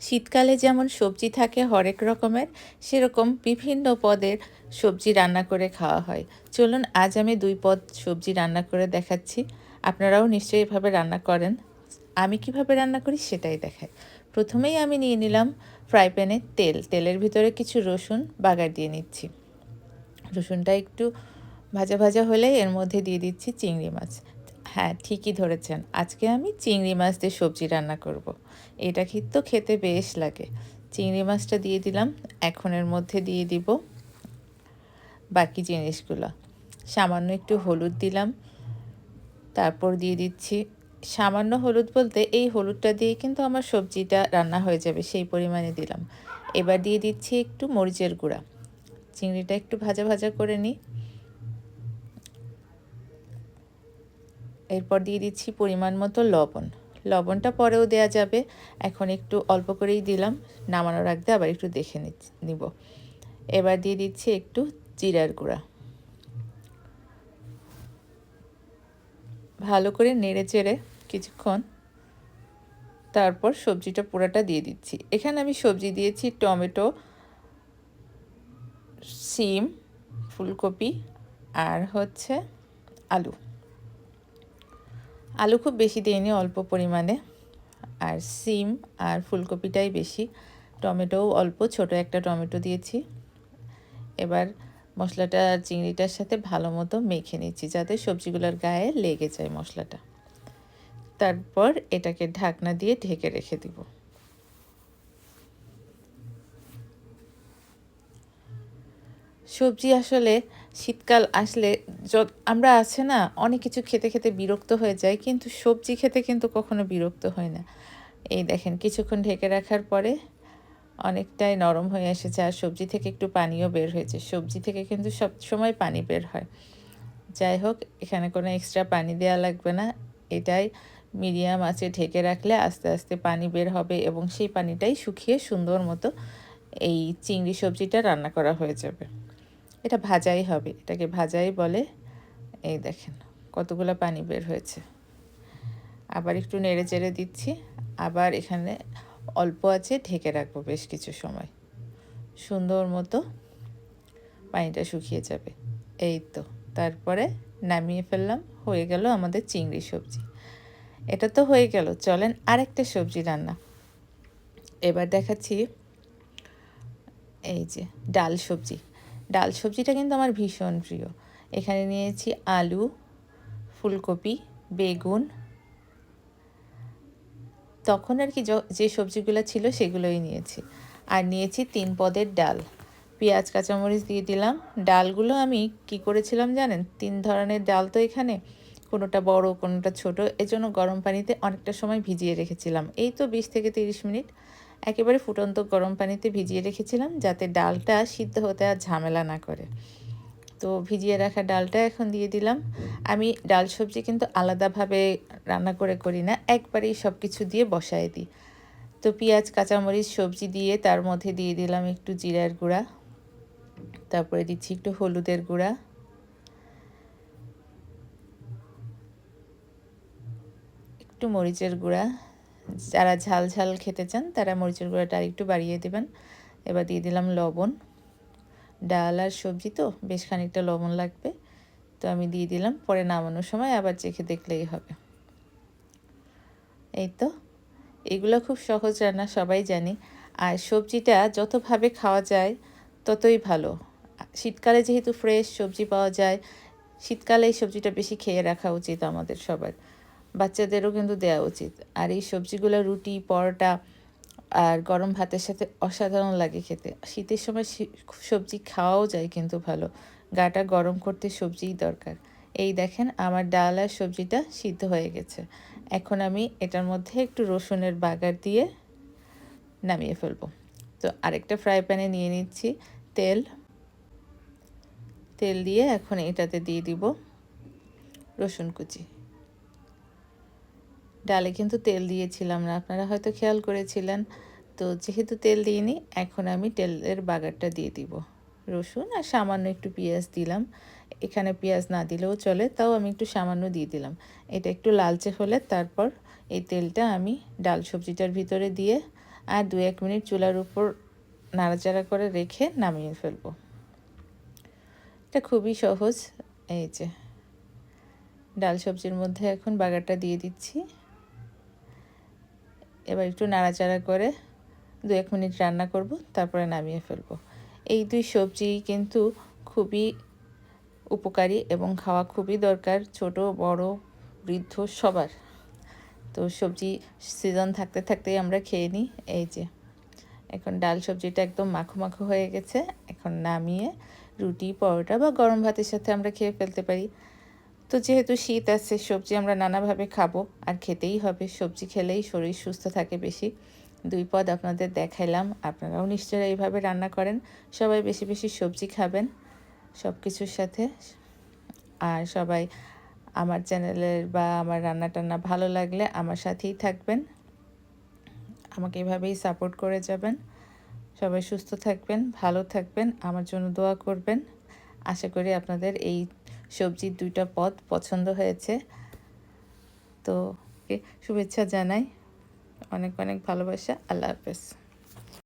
শীতকালে যেমন সবজি থাকে হরেক রকমের, সেরকম বিভিন্ন পদের সবজি রান্না করে খাওয়া হয়। চলুন আজ আমি দুই পদ সবজি রান্না করে দেখাচ্ছি। আপনারাও নিশ্চয়ই এভাবে রান্না করেন। আমি কীভাবে রান্না করি সেটাই দেখাই। প্রথমেই আমি নিয়ে নিলাম ফ্রাই প্যানে তেল। তেলের ভিতরে কিছু রসুন বাগার দিয়ে নিচ্ছি। রসুনটা একটু ভাজা ভাজা হলে এর মধ্যে দিয়ে দিচ্ছি চিংড়ি মাছ। হ্যাঁ ঠিকই ধরেছেন। আজকে আমি চিংড়ি মাছ দিয়ে সবজি রান্না করব। এটা কিন্তু খেতে বেশ লাগে। চিংড়ি মাছটা দিয়ে দিলাম। এখন এর মধ্যে দিয়ে দিব বাকি জিনিসগুলো। সামান্য একটু হলুদ দিলাম। তারপর দিয়ে দিচ্ছি সামান্য হলুদ বলতে এই হলুদটা দিয়ে কিন্তু আমার সবজিটা রান্না হয়ে যাবে, সেই পরিমাণে দিলাম। এবার দিয়ে দিচ্ছি একটু মরিচের গুঁড়া। চিংড়িটা একটু ভাজা ভাজা করে নিই। এরপর দিয়ে দিচ্ছি পরিমাণ মতো লবণ। লবণটা পরেও দেয়া যাবে। এখন একটু অল্প করেই দিলাম। নামানোর আগে আবার একটু দেখে নিব। এবার দিয়ে দিচ্ছি একটু জিরার গুঁড়া। ভালো করে নেড়ে চেড়ে কিছুক্ষণ তারপর সবজিটা পুরাটা দিয়ে দিচ্ছি। এখানে আমি সবজি দিয়েছি টমেটো, সিম, ফুলকপি আর হচ্ছে আলু। আলু খুব বেশি দিইনি, অল্প পরিমাণে। আর সিম আর ফুলকপিটাই বেশি। টমেটোও অল্প, ছোট একটা টমেটো দিয়েছি। এবার মশলাটা, চিংড়িটার সাথে ভালো মতো মেখে নিচ্ছি, যাতে সবজিগুলোর গায়ে লেগে যায় মশলাটা। তারপর এটাকে ঢাকনা দিয়ে ঢেকে রেখে দিব। সবজি আসলে শীতকাল আসলে আমরা আছে না, অনেক কিছু খেতে খেতে বিরক্ত হয়ে যায় কিন্তু সবজি খেতে কিন্তু কখনো বিরক্ত হয় না। এই দেখেন, কিছুক্ষণ ঢেকে রাখার পরে অনেকটাই নরম হয়ে এসেছে আর সবজি থেকে একটু পানিও বের হয়েছে। সবজি থেকে কিন্তু সব সময় পানি বের হয়। যাই হোক, এখানে কোনো এক্সট্রা পানি দেওয়া লাগবে না। এটাই মিডিয়াম আছে ঢেকে রাখলে আস্তে আস্তে পানি বের হবে এবং সেই পানিটাই শুকিয়ে সুন্দর মতো এই চিংড়ি সবজিটা রান্না করা হয়ে যাবে। এটা ভাজাই হবে, এটাকে ভাজাই বলে, এই দেখেন কতগুলো পানি বের হয়েছে। আবার একটু নেড়ে চেড়ে দিচ্ছি, আবার এখানে অল্প আছে ঢেকে রাখব বেশ কিছু সময়। সুন্দর মতো পানিটা শুকিয়ে যাবে। এই তো, তারপরে নামিয়ে ফেললাম, হয়ে গেল আমাদের চিংড়ি সবজি। এটা তো হয়ে গেল, চলেন আরেকটা সবজি রান্না। এবার দেখাচ্ছি এই যে ডাল সবজি। ডাল সবজিটা কিন্তু আমার ভীষণ প্রিয়। এখানে নিয়েছি আলু, ফুলকপি, বেগুন। তখন আর কি যে সবজিগুলো ছিল সেগুলোই নিয়েছি। আর নিয়েছি তিন পদের ডাল। পেঁয়াজ, কাঁচামরিচ দিয়ে দিলাম। ডালগুলো আমি কি করেছিলাম জানেন? তিন ধরনের ডাল তো এখানে, কোনোটা বড়, কোনোটা ছোট। এজন্য গরম পানিতে অনেকটা সময় ভিজিয়ে রেখেছিলাম। এই তো বিশ থেকে তিরিশ মিনিট। একেবারে ফুটন্ত গরম পানিতে ভিজিয়ে রেখেছিলাম যাতে ডালটা সিদ্ধ হতে আর ঝামেলা না করে। তো ভিজিয়ে রাখা ডালটা এখন দিয়ে দিলাম। আমি ডাল সবজি কিন্তু আলাদাভাবে রান্না করে করি না, একবারেই সব কিছু দিয়ে বসায় দিই। তো পেঁয়াজ, কাঁচামরিচ, সবজি দিয়ে তার মধ্যে দিয়ে দিলাম একটু জিরার গুঁড়া, তারপরে দিচ্ছি একটু হলুদের গুঁড়া। একটু মরিচের গুঁড়া। যারা ঝাল ঝাল খেতে চান, তারা মরিচের গুঁড়াটা একটু বাড়িয়ে দেবেন। এবার দিয়ে দিলাম লবণ। ডাল আর সবজি তো, বেশ খানিকটা লবণ লাগবে। তো আমি দিয়ে দিলাম, পরে নামানোর সময় আবার চেখে দেখলেই হবে। এই তো, এগুলো খুব সহজ রান্না, সবাই জানি। আর সবজিটা যতভাবে খাওয়া যায়, ততই ভালো। শীতকালে যেহেতু ফ্রেশ সবজি পাওয়া যায়, শীতকালে এই সবজিটা বেশি খেয়ে রাখা উচিত আমাদের সবার। বাচ্চাদেরও কিন্তু দেওয়া উচিত। আর এই সবজিগুলো রুটি, পরোটা আর গরম ভাতের সাথে অসাধারণ লাগে খেতে। শীতের সময় সবজি খাওয়াও যায় কিন্তু ভালো। গাটা গরম করতে সবজিই দরকার। এই দেখেন আমার ডাল আর সবজিটা সিদ্ধ হয়ে গেছে। এখন আমি এটার মধ্যে একটু রসুনের বাগার দিয়ে নামিয়ে ফেলব। তো আরেকটা ফ্রাই প্যানে নিয়ে নিচ্ছি তেল। তেল দিয়ে এখন এটাতে দিয়ে দিব রসুন কুচি। ডালে কিন্তু তেল দিয়েছিলাম না, আপনারা হয়তো খেয়াল করেছিলেন। তো যেহেতু তেল দিইনি, এখন আমি তেলের বাগারটা দিয়ে দিব। রসুন আর সামান্য একটু পেঁয়াজ দিলাম। এখানে পেঁয়াজ না দিলেও চলে, তাও আমি একটু সামান্য দিয়ে দিলাম। এটা একটু লালচে হলে তারপর এই তেলটা আমি ডাল সবজিটার ভিতরে দিয়ে আর দু এক মিনিট চুলার উপর নাড়াচাড়া করে রেখে নামিয়ে ফেলব। এটা খুবই সহজ। এই যে, ডাল সবজির মধ্যে এখন বাগারটা দিয়ে দিচ্ছি। এবার একটু নাড়াচাড়া করে দু এক মিনিট রান্না করব, তারপরে নামিয়ে ফেলব। এই দুই সবজি কিন্তু খুবই উপকারী এবং খাওয়া খুবই দরকার, ছোট, বড়, বৃদ্ধ, সবার। তো সবজি সিজন থাকতে থাকতেই আমরা খেয়ে নিই। এই যে, এখন ডাল সবজিটা একদম মাখো মাখো হয়ে গেছে। এখন নামিয়ে রুটি, পরোটা বা গরম ভাতের সাথে আমরা খেয়ে ফেলতে পারি। তো যেহেতু শীত আছে, সবজি আমরা নানাভাবে খাব। আর খেতেই হবে। সবজি খেলেই শরীর সুস্থ থাকে বেশি। দুই পদ আপনাদের দেখাইলাম। আপনারাও নিশ্চয়ই এইভাবে রান্না করেন। সবাই বেশি বেশি সবজি খাবেন সব কিছুর সাথে। আর সবাই আমার চ্যানেলের বা আমার রান্না টান্না ভালো লাগলে আমার সাথেই থাকবেন। আমাকে এভাবেই সাপোর্ট করে যাবেন। সবাই সুস্থ থাকবেন, ভালো থাকবেন। আমার জন্য দোয়া করবেন। আশা করি আপনাদের এই সবজির দুইটা পদ পছন্দ হয়েছে। তো শুভেচ্ছা জানাই। অনেক অনেক ভালোবাসা। আল্লাহ হাফেজ।